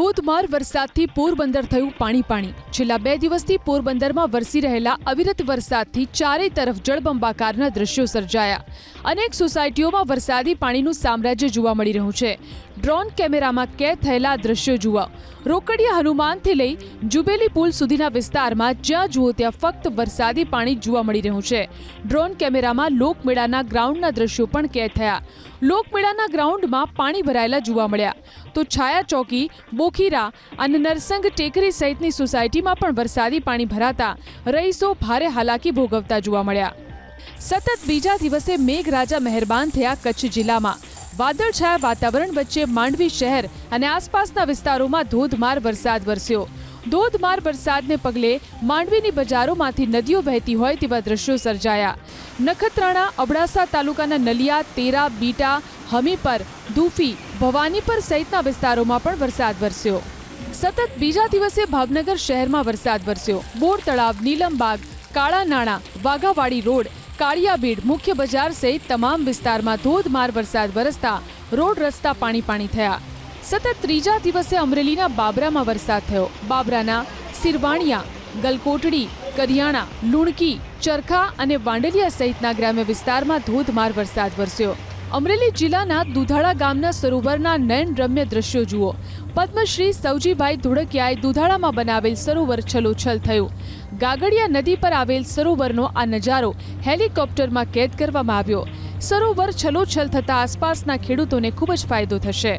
ધોધમાર વરસાદથી પોરબંદર થયું પાણી પાણી. છેલ્લા બે દિવસથી પોરબંદરમાં વરસી રહેલા અવિરત વરસાદથી ચારે તરફ જળબંબાકારના દ્રશ્યો સર્જાયા. અનેક સોસાયટીઓમાં વરસાદી પાણીનું સામ્રાજ્ય જોવા મળી રહ્યું છે. ડ્રોન કેમેરામાં કેદ થયેલા દ્રશ્યો જુઓ. રોકડિયા હનુમાનથી લઈ જુબેલી પુલ સુધીના વિસ્તારમાં જ્યાં જુઓ ત્યાં ફક્ત વરસાદી પાણી જોવા મળી રહ્યું છે. ડ્રોન કેમેરામાં લોકમેળાના ગ્રાઉન્ડના દ્રશ્યો પણ કેદ થયા. લોકમેળાના ગ્રાઉન્ડમાં પાણી ભરાયેલા જોવા મળ્યા. તો છાયા ચોકી બોખીરા અને નરસંગ ટેકરી સહિતની સોસાયટીમાં પણ વરસાદી પાણી ભરાતા રહીશો ભારે હાલાકી ભોગવતા જોવા મળ્યા. સતત બીજા દિવસે મેઘરાજા મહેરબાન થયા કચ્છ જિલ્લામાં. વાદળછાયા વાતાવરણ વચ્ચે માંડવી શહેર અને આસપાસના વિસ્તારોમાં ધોધમાર વરસાદ વરસ્યો. ધોધમાર વરસાદને પગલે માંડવીની બજારોમાંથી નદીઓ વહેતી હોય તેવા દ્રશ્યો સર્જાયા. નખત્રાણા, અબડાસા તાલુકાના નલિયા, તેરા, બીટા, હમીપર, દુફી ભવાનીપર સહિતના વિસ્તારોમાં પણ વરસાદ વરસ્યો. સતત બીજા દિવસે ભાવનગર શહેરમાં વરસાદ વરસ્યો. બોર તળાવ નીલમબાગ કાળા નાણા, વાઘાવાડી રોડ, કાળિયાબીડ, મુખ્ય બજાર સહિત તમામ વિસ્તારમાં ધોધમાર વરસાદ વરસતા રોડ રસ્તા પાણી પાણી થયા. સતત ત્રીજા દિવસે અમરેલીના બાબરામાં વરસાદ થયો. બાબરાના સિરવાણિયા, ગલકોટડી, કરિયાણા, લુણકી, ચરખા અને વાંડલિયા સહિતના ગ્રામ્ય વિસ્તારમાં ધોધમાર વરસાદ વરસ્યો. અમરેલી જિલ્લાના દુધાળા ગામના સરોવરના નયન રમ્ય દ્રશ્યો જુઓ. પદ્મશ્રી સૌજીભાઈ ધોળકિયાએ દુધાળામાં બનાવેલ સરોવર છલોછલ થયું. ગાગડિયા નદી પર આવેલ સરોવરનો આ નજારો હેલિકોપ્ટરમાં કેદ કરવામાં આવ્યો. સરોવર છલોછલ થતા આસપાસના ખેડૂતોને ખૂબ જ ફાયદો થશે.